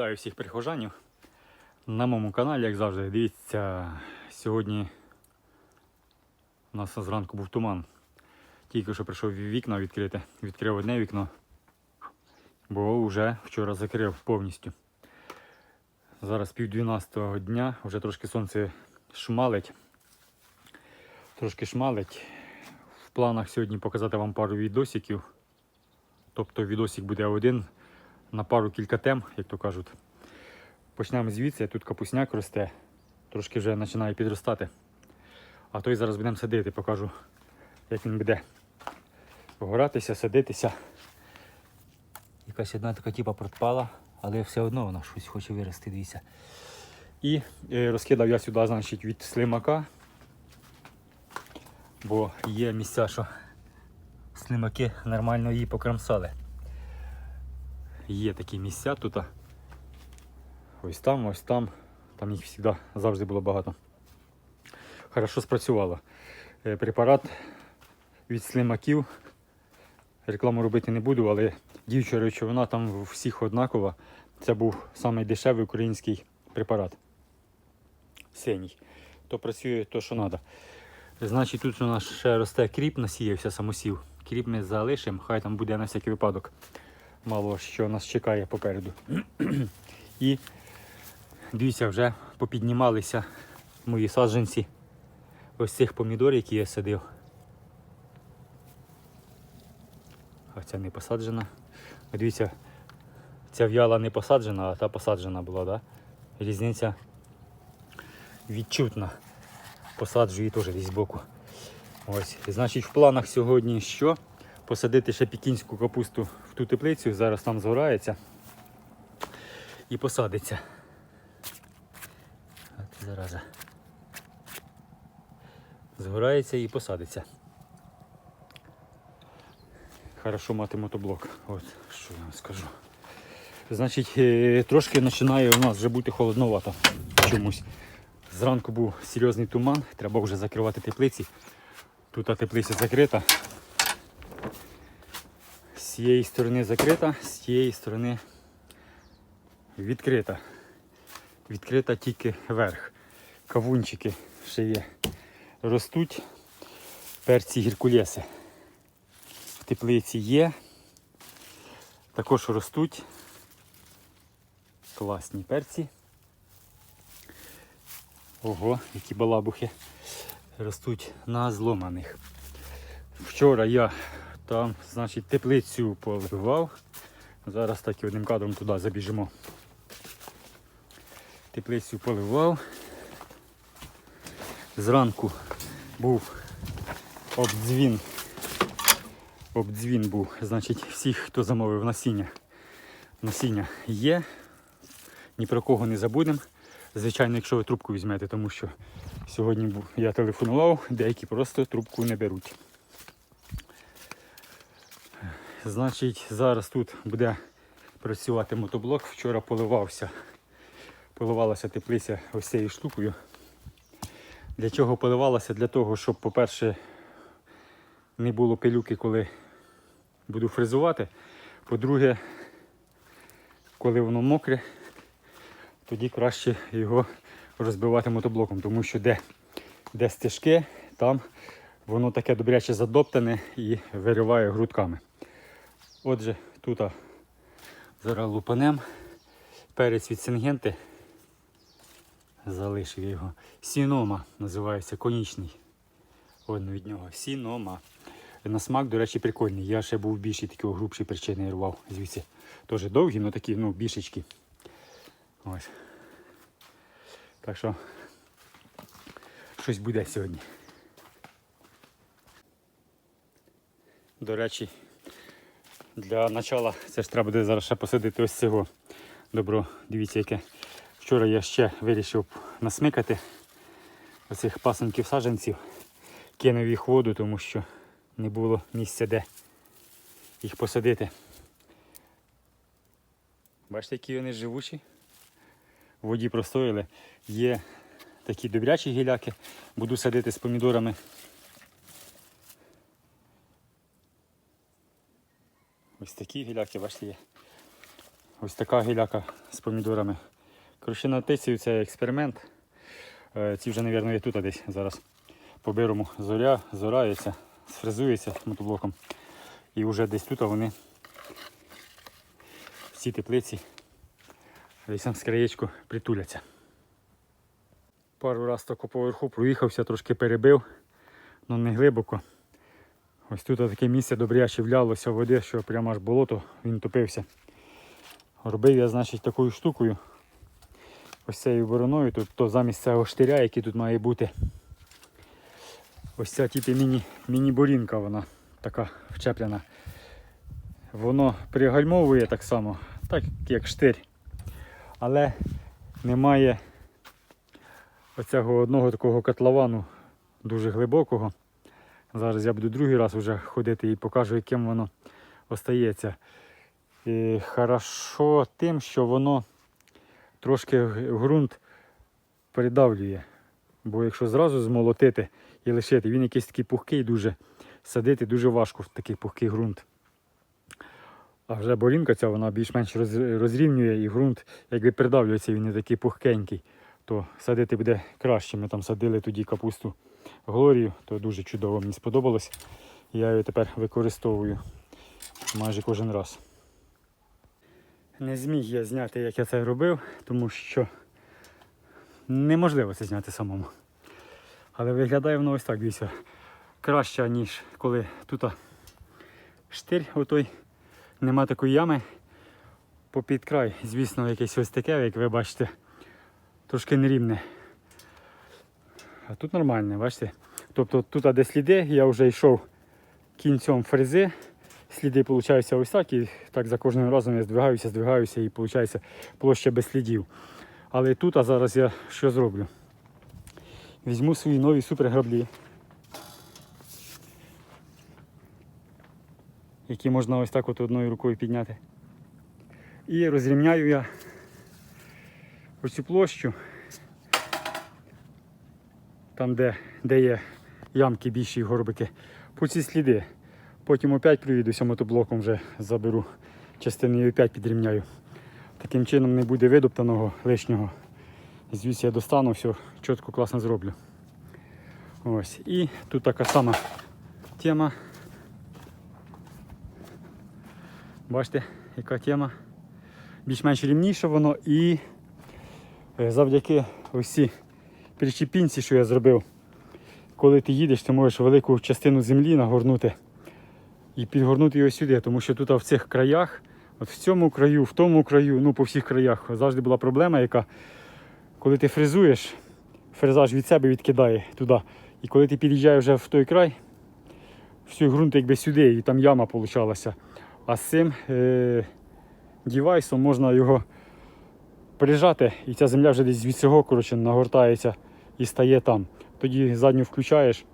Вітаю всіх прихожанів на моєму каналі, як завжди. Дивіться, сьогодні у нас зранку був туман. Тільки що прийшов вікна відкрити. Відкрив одне вікно, бо вже вчора закрив повністю. Зараз пів 12 дня, вже трошки сонце шмалить. Трошки шмалить. В планах сьогодні показати вам пару відосиків. Тобто відосик буде один на пару кілька тем, як то кажуть. Почнемо звідси, тут капусняк росте, трошки вже починає підростати. А той зараз будемо садити, покажу, як він буде погоратися, садитися. Якась одна така типа протпала, але все одно вона щось хоче вирости, дивіться. І е, розкидав я сюди, значить, від слимака, бо є місця, що слимаки нормально її покромсали. Є такі місця тут. Ось там, ось там. Там їх завжди завжди було багато. Хорошо спрацювало. Е, Препарат від слимаків. Рекламу робити не буду, але дівча речовина там у всіх однакова. Це був самий дешевий український препарат. Синій. То працює то, що треба. Значить, тут у нас ще росте кріп, насіявся самосів. Кріп ми залишимо, хай там буде на всякий випадок. Мало що нас чекає попереду. І дивіться, вже попіднімалися мої саджанці ось цих помідор, які я садив. А ця не посаджена. Дивіться, ця в'яла не посаджена, а та посаджена була, да? Різниця відчутна. Посаджу її теж десь збоку. Ось. Значить, в планах сьогодні що? Посадити ще пекінську капусту в ту теплицю, зараз там згорається і посадиться. От зараза. Згорається і посадиться. Хорошо мати мотоблок. От що я вам скажу. Значить, е, трошки починає у нас вже бути холодновато чомусь. Зранку був серйозний туман, треба вже закривати теплиці. Тут теплиця закрита. Цієї сторони закрита, з цієї сторони відкрита. Відкрита тільки верх. Кавунчики ще є. Ростуть перці гіркулеси. В теплиці є. Також ростуть класні перці. Ого, які балабухи ростуть на зломаних. Вчора я там, значить, теплицю поливав. Зараз так і одним кадром туди забіжимо. Теплицю поливав. Зранку був обдзвін. Обдзвін був. Значить, всіх, хто замовив насіння. Насіння є. Ні про кого не забудемо. Звичайно, якщо ви трубку візьмете, тому що сьогодні я телефонував, деякі просто трубку не беруть. Значить, зараз тут буде працювати мотоблок. Вчора поливався. Поливалася теплиця ось цією штукою. Для чого поливалася? Для того, щоб, по-перше, не було пилюки, коли буду фрезувати. По-друге, коли воно мокре, тоді краще його розбивати мотоблоком, тому що де, де стежки, там воно таке добряче задоптане і вириває грудками. Отже, тут зараз лупанем. Перець від сингенти. Залишив його. Сінома називається конічний. Одно від нього. Сінома. На смак, до речі, прикольний. Я ще був більший такий грубший причини рвав. Звідси. Теж довгі, але такі, ну, більшечки. Ось. Так що щось буде сьогодні. До речі, для начала це ж треба буде зараз ще посадити ось цього. Добро, дивіться, яке. Вчора я ще вирішив насмикати оцих пасенків саджанців. Кинув їх воду, тому що не було місця, де їх посадити. Бачите, які вони живучі? В воді простояли. Є такі добрячі гіляки. Буду садити з помідорами. Ось такі гіляки, бачите, є. Ось така гіляка з помідорами. Коротше, натисую цей експеримент. Е, Ці вже, мабуть, є тут десь зараз. По-бирому зоря, зорається, сфрезується мотоблоком. І вже десь тут вони в цій теплиці десь там з краєчку притуляться. Пару раз тако поверху проїхався, трошки перебив, але не глибоко. Ось тут таке місце добряче влялося води, що прямо аж болото він топився. Робив я, значить, такою штукою. Ось цією бороною, тут замість цього штиря, який тут має бути. Ось ця типу міні, міні-борінка, вона така вчеплена. Воно пригальмовує так само, так як штир. Але немає оцього одного такого котловану дуже глибокого. Зараз я буду другий раз вже ходити і покажу, яким воно остається. І хорошо тим, що воно трошки ґрунт придавлює. Бо якщо зразу змолотити і лишити, він якийсь такий пухкий дуже. Садити дуже важко в такий пухкий ґрунт. А вже борінка ця вона більш-менш розрівнює і ґрунт якби придавлюється, він не такий пухкенький, то садити буде краще. Ми там садили тоді капусту Глорію, то дуже чудово мені сподобалось. Я її тепер використовую майже кожен раз. Не зміг я зняти, як я це робив, тому що неможливо це зняти самому. Але виглядає воно ось так, дивіться, краще, ніж коли тут штир отой, нема такої ями. Попід край, звісно, якесь ось таке, як ви бачите, трошки нерівне. А тут нормальне, бачите? Тобто тут де сліди, я вже йшов кінцем фрези. Сліди виходять ось так, і так за кожним разом я здвигаюся, здвигаюся і виходить площа без слідів. Але тут, а зараз я що зроблю? Візьму свої нові суперграблі, які можна ось так от одною рукою підняти. І розрівняю я оцю площу, там де, де є ямки більші горбики, по ці сліди. Потім опять приїдуся мотоблоком вже заберу частини і опять підрівняю. Таким чином не буде видоптаного лишнього. Звідси я достану, все чітко, класно зроблю. Ось. І тут така сама тема. Бачите, яка тема. Більш-менш рівніше воно і е, завдяки цій причепінці, що я зробив, коли ти їдеш, ти можеш велику частину землі нагорнути і підгорнути його сюди, тому що тут в цих краях, от в цьому краю, в тому краю, ну по всіх краях завжди була проблема, яка коли ти фрезуєш, фрезаж від себе відкидає туди. І коли ти під'їжджаєш вже в той край, всю ґрунт якби сюди, і там яма получалася. А з цим е- дівайсом можна його прижати, і ця земля вже десь від цього коротше, нагортається і стає там. Тоді задню включаєш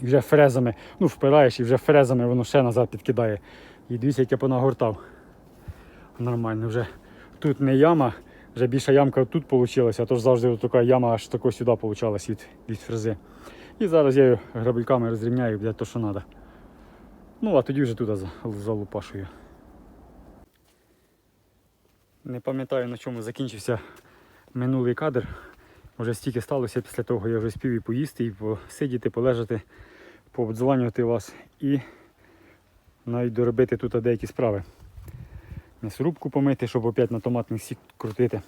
і вже фрезами, ну впираєш і вже фрезами воно ще назад підкидає. І дивіться, як я понагортав. Нормально вже. Тут не яма, вже більша ямка тут вийшла, а то ж завжди така яма аж тако сюди вийшла від, від фрези. І зараз я її грабельками розрівняю для того, що треба. Ну, а тоді вже туди залупашую. Не пам'ятаю на чому закінчився минулий кадр. Вже стільки сталося після того, я вже спів і поїсти, і посидіти, полежати, пообдзвонювати вас і навіть доробити тут деякі справи. М'ясорубку помити, щоб опять на томатний сік крутити.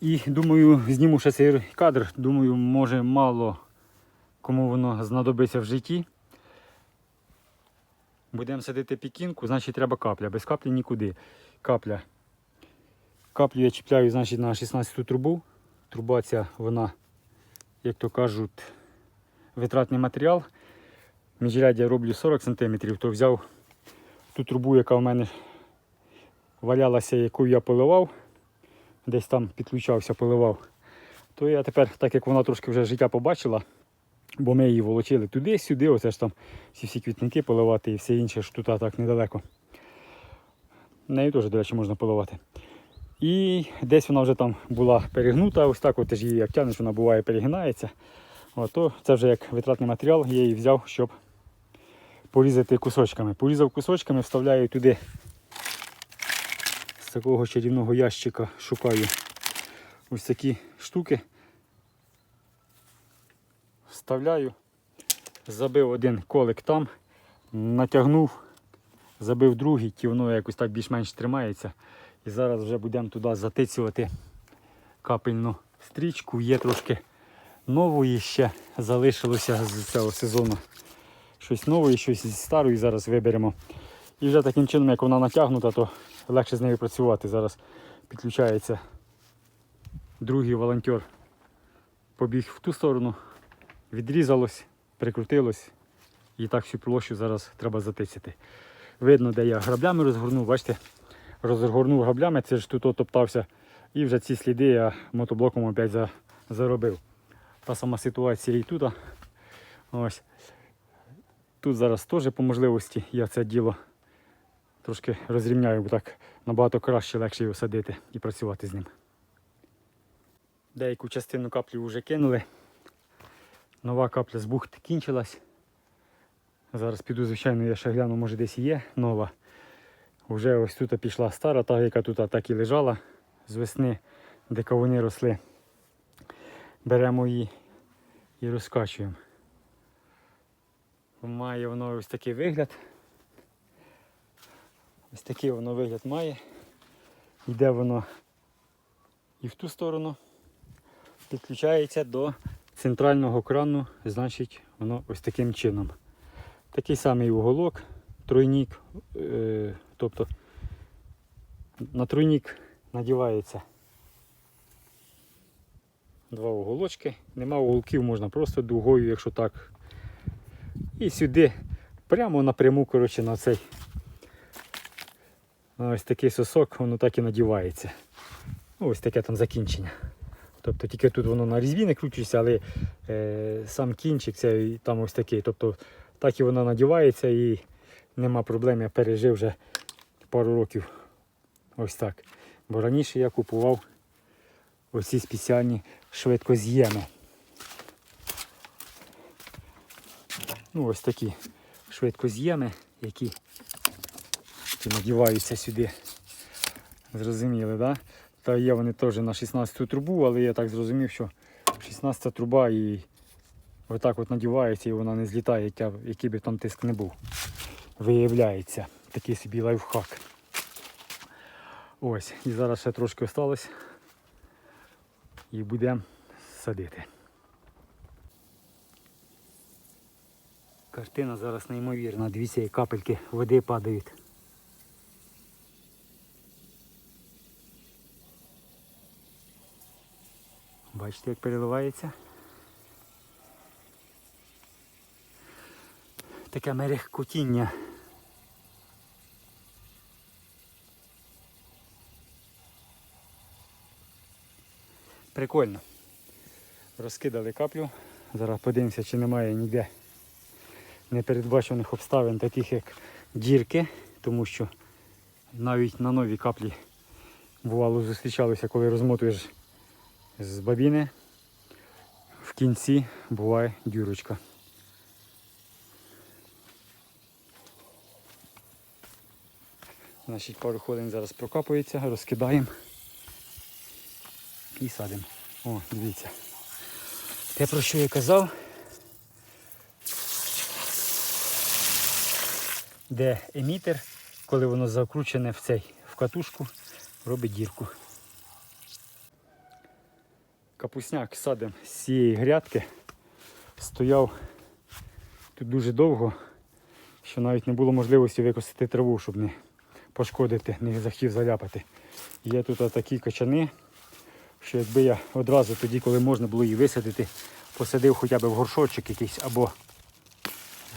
І думаю, зніму ще цей кадр. Думаю, може мало кому воно знадобиться в житті. Будемо садити пікінку, значить треба капля. Без каплі нікуди. Капля. Каплю я чіпляю значить, на 16 трубу. Труба ця, вона, як то кажуть, витратний матеріал. Міжряддя роблю 40 см, то взяв ту трубу, яка в мене валялася, яку я поливав, десь там підключався, поливав. То я тепер, так як вона трошки вже життя побачила, бо ми її волочили туди-сюди, оце ж там всі всі квітники поливати і все інше, що тут так недалеко. Нею теж, до речі, можна поливати. І десь вона вже там була перегнута, ось так от її як вона буває перегинається. От, то це вже як витратний матеріал, я її взяв, щоб порізати кусочками. Порізав кусочками, вставляю туди з такого чарівного ящика шукаю ось такі штуки. Вставляю, забив один колик там, натягнув, забив другий, ті воно якось так більш-менш тримається. І зараз вже будемо туди затицювати капельну стрічку. Є трошки нової ще залишилося з цього сезону. Щось нове, щось зі старої зараз виберемо. І вже таким чином, як вона натягнута, то легше з нею працювати. Зараз підключається другий волонтер. Побіг в ту сторону, відрізалось, прикрутилось. І так всю площу зараз треба затисити. Видно, де я граблями розгорнув, бачите, розгорнув граблями, це ж тут топтався. І вже ці сліди я мотоблоком опять за, заробив. Та сама ситуація і тут. Ось. Тут зараз теж по можливості я це діло трошки розрівняю, бо так набагато краще, легше його садити і працювати з ним. Деяку частину каплі вже кинули. Нова капля з бухти кінчилась. Зараз піду, звичайно, я ще гляну, може десь є нова. Вже ось тут пішла стара, та, яка тут так і лежала з весни, де кавуни росли. Беремо її і розкачуємо. Має воно ось такий вигляд. Ось такий воно вигляд має. Йде воно і в ту сторону. Підключається до центрального крану, значить воно ось таким чином. Такий самий уголок, тройнік, е, тобто на тройнік надівається два уголочки. Нема уголків, можна просто дугою, якщо так. І сюди прямо напряму коротше, на цей на ось такий сосок, воно так і надівається. Ну, Ось таке там закінчення. Тобто тільки тут воно на різьбі не кручується, але е, сам кінчик це там ось такий. Тобто так і вона надівається і нема проблем, я пережив вже пару років ось так. Бо раніше я купував оці спеціальні швидкоз'єми. Ну, ось такі швидкоз'єми, які, надіваються сюди. Зрозуміли, да? Та є вони теж на 16 трубу, але я так зрозумів, що 16 труба і отак от надівається і вона не злітає, який би там тиск не був. Виявляється. Такий собі лайфхак. Ось, і зараз ще трошки осталось. І будемо садити. Картина зараз неймовірна. Дивіться, як капельки води падають. Бачите, як переливається? Таке мерехкотіння. Прикольно. Розкидали каплю. Зараз подивимося, чи немає ніде непередбачених обставин, таких як дірки, тому що навіть на новій каплі бувало зустрічалося, коли розмотуєш з бабіни, в кінці буває дюрочка. Значить, пару хвилин зараз прокапується, розкидаємо і садимо. О, дивіться. Те, про що я казав, де емітер, коли воно закручене в цей в катушку, робить дірку. Капусняк садимо з цієї грядки. Стояв тут дуже довго, що навіть не було можливості викосити траву, щоб не пошкодити, не захотів заляпати. Є тут такі качани, що якби я одразу тоді, коли можна було її висадити, посадив хоча б в горшочок якийсь або,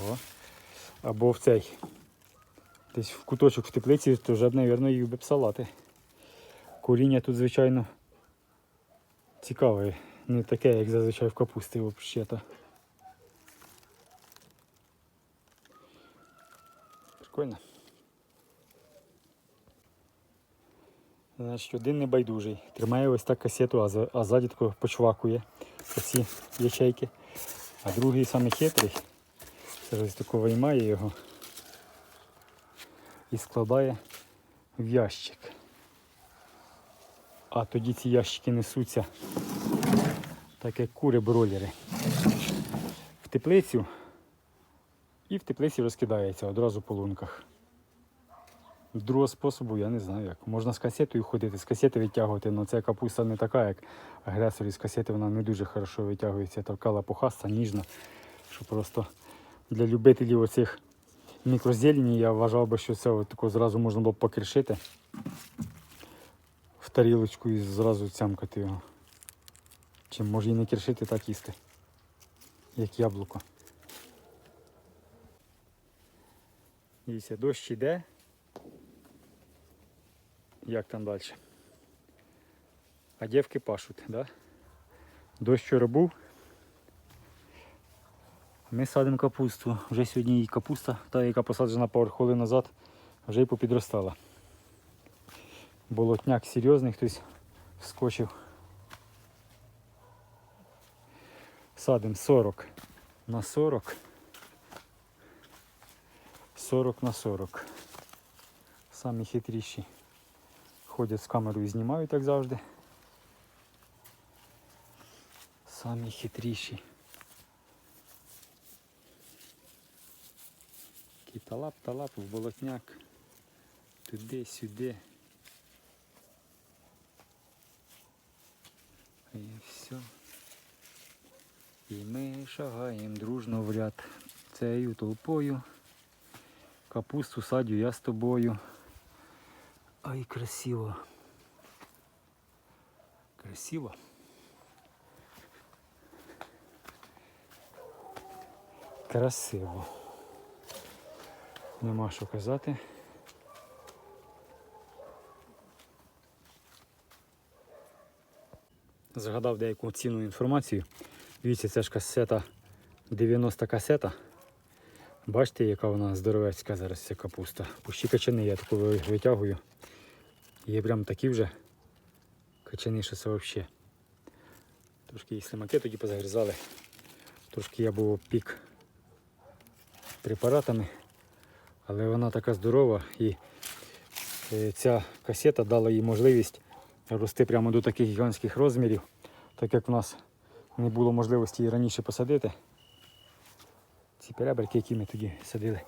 о, або в цей. Десь в куточок в теплиці, то вже б, мабуть, їв би б салати. Коріння тут, звичайно, цікаве. Не таке, як зазвичай в капусті взагалі. Прикольно. Значить, один небайдужий. Тримає ось так касету, а, за- а ззаді тако почвакує оці ячейки. А другий самий хитрий. Це тако виймає його і складає в ящик. а тоді ці ящики несуться, так як кури бройлери. В теплицю і в теплиці розкидається одразу по лунках. Другого способу я не знаю як. Можна з касетою ходити, з касети витягувати, але ця капуста не така, як агресор із касети, вона не дуже хорошо витягується. Така лапухаста, ніжна, що просто для любителів оцих мікрозелені я вважав би, що це от тако зразу можна було б покришити в тарілочку і зразу цямкати його. Чи може і не кришити, так їсти. Як яблуко. Дивіться, дощ іде. Як там далі? А дівки пашуть, да? Дощ вчора був. Ми садимо капусту. Вже сьогодні і капуста, та яка посаджена пару хвилин назад, вже й попідростала. Болотняк серйозний, хтось вскочив. Садимо 40 на 40. 40 на 40. Самі хитріші. Ходять з камерою і знімають, як завжди. Самі хитріші. Такий талап, талап, в болотняк. Туди, сюди. І все. І ми шагаємо дружно в ряд цією толпою. Капусту садю я з тобою. Ай, красиво. Красиво. Красиво. Нема що казати. Згадав деяку цінну інформацію. Дивіться, це ж касета 90 касета. Бачите, яка вона здоровецька зараз ця капуста. Пущі качани я таку витягую. Є прям такі вже качани, що це взагалі. Трошки їх слимаки тоді позагрізали. Трошки я був пік препаратами, але вона така здорова і е, ця касета дала їй можливість рости прямо до таких гігантських розмірів, так як в нас не було можливості її раніше посадити. Ці переберки, які ми тоді садили,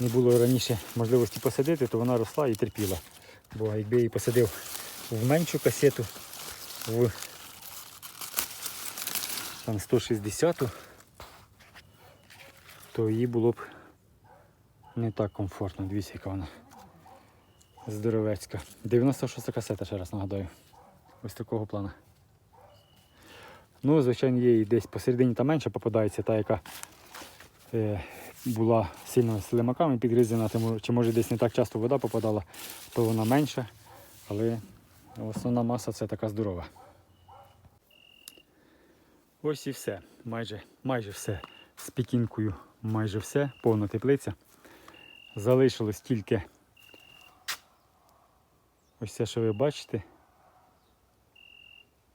не було раніше можливості посадити, то вона росла і терпіла. Бо якби я її посадив в меншу касету, в там 160 то їй було б не так комфортно. Дивіться, яка вона здоровецька. 96 касета, ще раз нагадаю. Ось такого плану. Ну, звичайно, є і десь посередині та менше попадається, та яка е, була сильно слимаками підгризена, тому, чи може десь не так часто вода попадала, то вона менша, але основна маса це така здорова. Ось і все. Майже, майже все. З пікінкою майже все, повна теплиця. Залишилось тільки ось це, що ви бачите.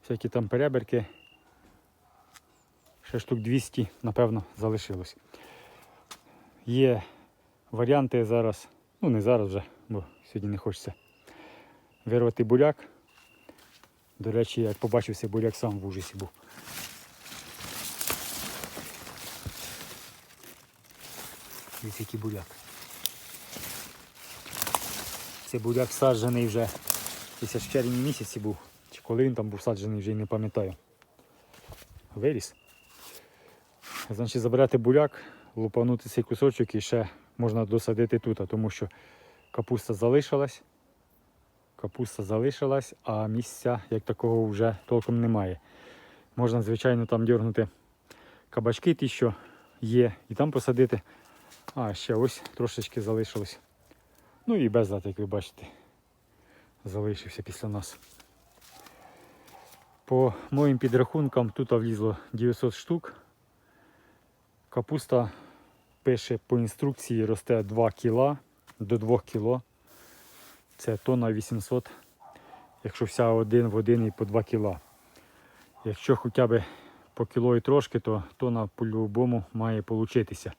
Всякі там переберки. Ще штук 200, напевно, залишилось. Є варіанти зараз, ну не зараз вже, бо сьогодні не хочеться вирвати буряк. До речі, як побачився буряк сам в ужасі був. Дивіться, який буряк. Це буряк саджений вже аж в червні місяці був. Чи коли він там був саджений, вже й не пам'ятаю. Виріс. Значить, забирати буряк, лупанути цей кусочок і ще можна досадити тут, тому що капуста залишилась. Капуста залишилась, а місця як такого вже толком немає. Можна, звичайно, там дергнути кабачки, ті, що є, і там посадити. А, ще ось трошечки залишилось. Ну і безлад, як ви бачите, залишився після нас. По моїм підрахункам тут влізло 900 штук. Капуста пише по інструкції росте 2 кг до 2 кг. Це тонна 800, якщо вся один в один і по 2 кг. Якщо хоча б по кіло і трошки, то тонна по-любому має получитися.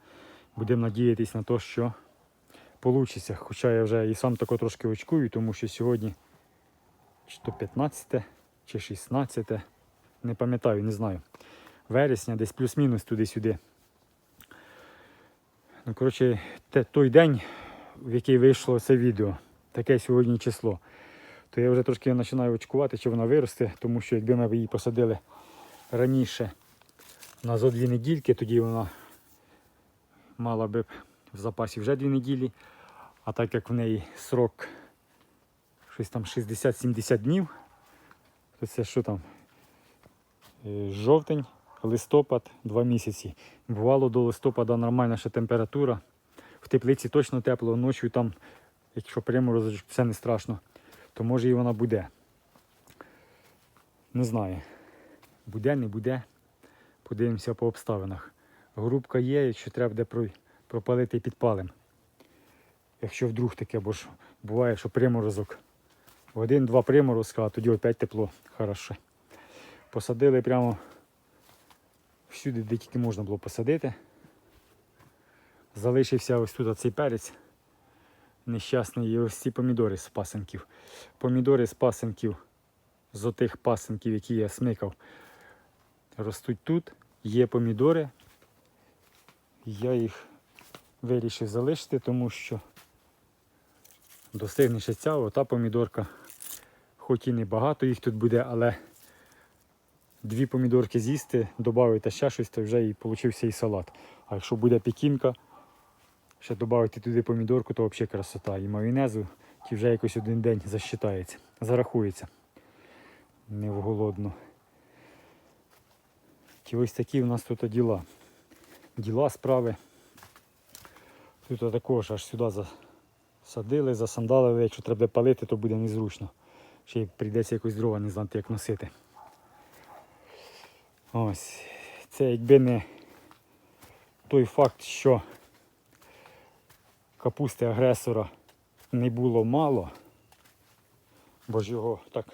Будемо надіятися на те, що вийде. Хоча я вже і сам тако трошки очкую, тому що сьогодні чи то 15 чи 16, не пам'ятаю, не знаю. Вересня, десь плюс-мінус туди-сюди. Ну, коротше, те, той день, в який вийшло це відео, таке сьогодні число, то я вже трошки починаю очкувати, чи вона виросте, тому що якби ми її посадили раніше на зо дві недільки, тоді вона мала би в запасі вже дві неділі. А так як в неї срок щось там 60-70 днів, то це що там? Е, Жовтень, листопад, два місяці. Бувало до листопада нормальна ще температура. В теплиці точно тепло, ночі там, якщо приморозок, це не страшно, то може і вона буде. Не знаю. Буде, не буде. Подивимося по обставинах. Грубка є, якщо треба про- пропалити підпалим. Якщо вдруг таке, бо ж буває, що приморозок. Один-два приморозка, а тоді опять тепло. Хороше. Посадили прямо всюди, де тільки можна було посадити. Залишився ось тут цей перець. Нещасний і ось ці помідори з пасенків. Помідори з пасенків, з отих пасенків, які я смикав, ростуть тут. Є помідори. Я їх вирішив залишити, тому що достигне ще ця, ота помідорка. Хоч і не багато їх тут буде, але дві помідорки з'їсти, додати ще щось, то вже і получився і салат. А якщо буде пекінка, ще додати туди помідорку, то взагалі красота. І майонезу, ті вже якось один день засчитається, зарахується. Не в голодну. Ті ось такі у нас тут діла. Діла, справи. Тут також аж сюди засадили, засандалили. Якщо треба палити, то буде незручно. Ще й прийдеться якось дрова не знати, як носити. Ось. Це якби не той факт, що капусти агресора не було мало, бо ж його так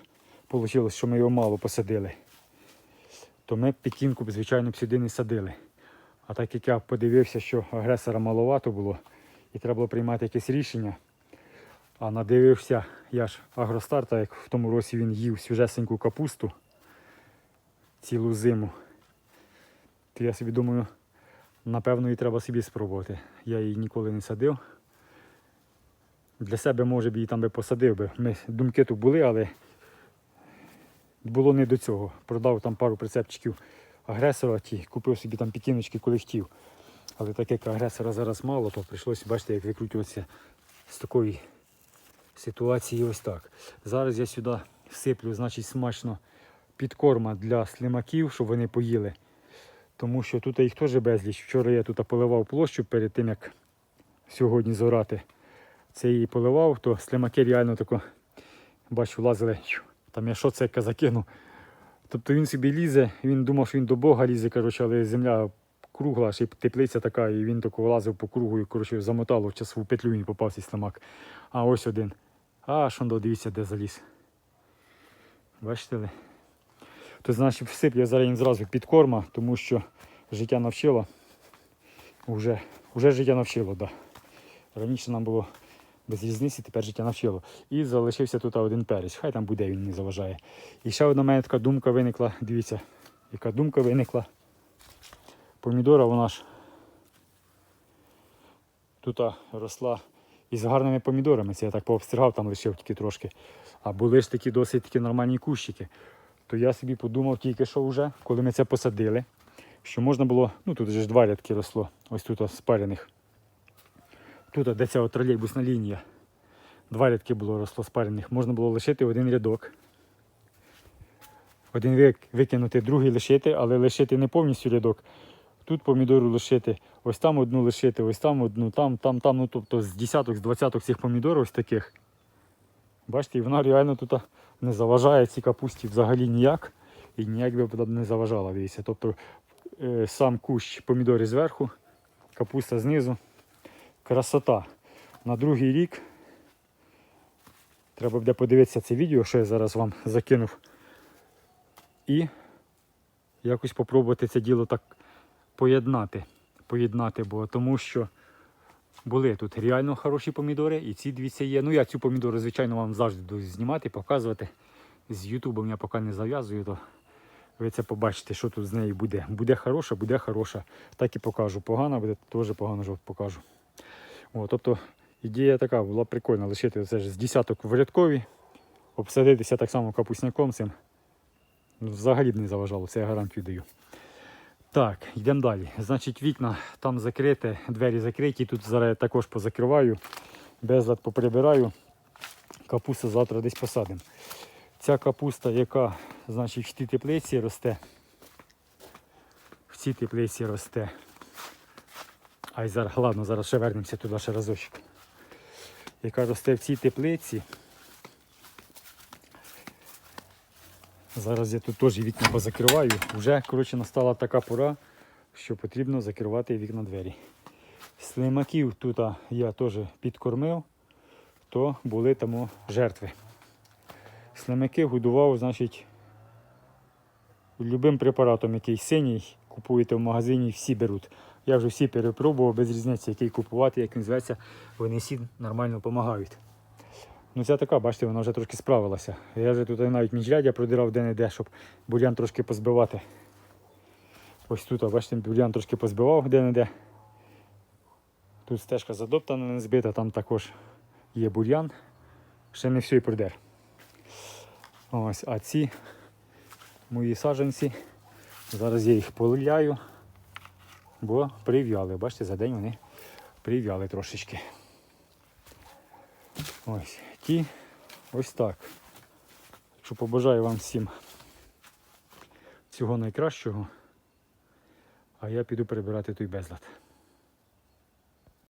вийшло, що ми його мало посадили, то ми б пекінку звичайно, б сюди не садили. А так як я подивився, що агресора маловато було і треба було приймати якесь рішення, а надивився, я ж агростарта, як в тому році він їв свіжесеньку капусту цілу зиму, то я собі думаю, напевно, і треба собі спробувати. Я її ніколи не садив. Для себе, може б, її там би посадив би. Ми, думки тут були, але було не до цього. Продав там пару прицепчиків агресора, ті, купив собі там пікіночки, коли хотів. Але так як агресора зараз мало, то прийшлося, бачите, як викрутюватися з такої ситуації ось так. Зараз я сюди всиплю, значить, смачно підкорма для слимаків, щоб вони поїли. Тому що тут їх теж безліч. Вчора я тут поливав площу перед тим, як сьогодні зорати. Це її поливав, то слимаки реально тако, бачу, лазили. Там я що це закинув. Тобто він собі лізе, він думав, що він до Бога лізе, коротше, але земля кругла, ще й теплиця така, і він тако лазив по кругу і коротше, замотало в часову петлю він попав цей слимак. А ось один. А шондо, дивіться, де заліз. Бачите ли? То значить всип я зараз їм зразу підкорма, тому що життя навчило. Уже, уже життя навчило. Да. Раніше нам було без різниці, тепер життя навчило. І залишився тут один перець. Хай там буде, він не заважає. І ще одна мене така думка виникла. Дивіться, яка думка виникла. Помідора вона ж тут росла із гарними помідорами. Це я так пообстригав, там лишив тільки трошки. А були ж такі досить такі нормальні кущики. То я собі подумав тільки що вже, коли ми це посадили, що можна було, ну тут ж два рядки росло, ось тут спарених. Тут, де ця тролейбусна лінія, два рядки було росло спарених. Можна було лишити один рядок. Один вик- викинути, другий лишити, але лишити не повністю рядок. Тут помідору лишити, ось там одну лишити, ось там одну, там, там, там. Ну тобто з десяток, з двадцяток цих помідорів ось таких. Бачите, і вона реально тут не заважає цій капусті взагалі ніяк. І ніяк би не заважала. Дивіться. Тобто е, сам кущ помідори зверху, капуста знизу. Красота. На другий рік треба буде подивитися це відео, що я зараз вам закинув. І якось спробувати це діло так поєднати. Поєднати, бо тому що були тут реально хороші помідори, і ці дивіться є. Ну я цю помідору, звичайно, вам завжди буду знімати, показувати. з Ютубом я поки не зав'язую, то ви це побачите, що тут з нею буде. Буде хороша, буде хороша. Так і покажу. Погана буде, теж погано ж покажу. О, тобто ідея така була прикольна лишити це ж з десяток в рядкові, обсадитися так само капусняком цим. Ну, взагалі б не заважало, це я гарантію даю. Так, йдемо далі. Значить, вікна там закрите, двері закриті. Тут зараз я також позакриваю, безлад поприбираю. Капуста завтра десь посадимо. Ця капуста, яка значить, в цій теплиці росте. В цій теплиці росте. Ай, зараз, ладно, зараз ще вернемося туди ще разочок. Яка росте в цій теплиці. Зараз я тут теж вікна позакриваю. Вже коротше, настала така пора, що потрібно закривати вікна двері. Слимаків тут я теж підкормив, то були тому жертви. Слимаки годував, значить, любим препаратом, який синій, купуєте в магазині, всі беруть. Я вже всі перепробував, без різниці, який купувати, як він зветься, вони всі нормально допомагають. Ну ця така, бачите, вона вже трошки справилася. Я вже тут навіть міжрядя продирав де-не-де, щоб бур'ян трошки позбивати. Ось тут, бачите, бур'ян трошки позбивав де-не-де. Тут стежка задоптана, не збита, там також є бур'ян. Ще не все і продер. Ось, а ці мої саджанці. Зараз я їх поливляю, бо прив'яли. Бачите, за день вони прив'яли трошечки. Ось ті ось так. Що побажаю вам всім всього найкращого. А я піду перебирати той безлад.